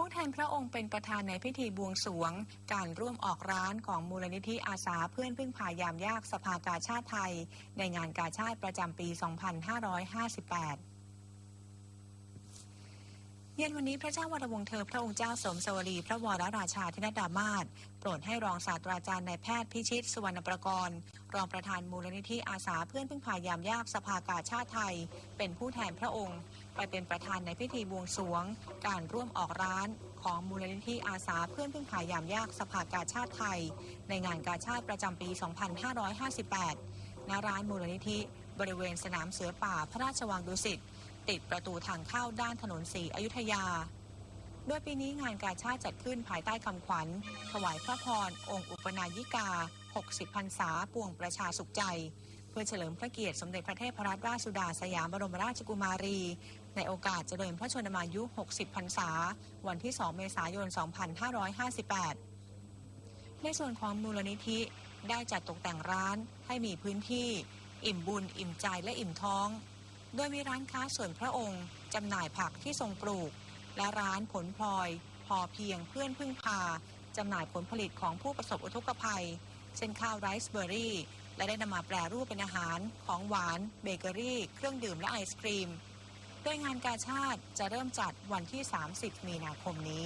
ผู้แทนพระองค์เป็นประธานในพิธีบวงสรวง การร่วมออกร้านของมูลนิธิอาสาเพื่อนพึ่งพายามยากสภากาชาติไทย ในงานกาชาติประจำปี 2558เย็นวันนี้พระเจ้าวรวงเธอพระองค์เจ้าสมสวรี พระวรราชาธินดามาศโปรดให้รองศาสตราจารย์นายแพทย์พิชิตสุวรรณประกรณ์ รองประธานมูลนิธิอาสาเพื่อนพึ่งพายามยากสภากาชาติไทย เป็นผู้แทนพระองค์ ไปเป็นประธานในพิธีบวงสรวง การร่วมออกร้านของมูลนิธิอาสาเพื่อนพึ่งพายามยากสภากาชาติไทย ในงานกาชาติประจำปี 2558 ณ ร้านมูลนิธิบริเวณสนามเสือป่าพระราชวังดุสิต ติดประตูทางเข้าด้านถนนสีอยุธยา โดยปีนี้งานกาชาติจัดขึ้นภายใต้คำขวัญ ถวายพระพร องค์อุปนายิกา 60 พรรษาปวงประชาสุขใจ เพื่อเฉลิมพระเกียรติสมเด็จพระเทพรัตนราชสุดาสยามบรมราชกุมารี ในโอกาสเจริญพระชนมายุ 60 พรรษา วันที่ 2 เมษายน 2558 ในส่วนของมูลนิธิได้จัดตกแต่งร้านให้มีพื้นที่ อิ่มบุญ อิ่มใจและอิ่มท้อง โดยมีร้านค้าส่วนพระองค์จำหน่ายผักที่ทรงปลูก และร้านผลพลอย พอเพียงเพื่อนพึ่งพาจำหน่ายผลผลิตของผู้ประสบอุทกภัย เช่นข้าวไรซ์เบอร์รี่ และได้นำมาแปรรูปเป็นอาหาร ของหวาน เบเกอรี่ เครื่องดื่มและไอศครีม โดยงานกาชาติจะเริ่มจัดวันที่ 30 มีนาคมนี้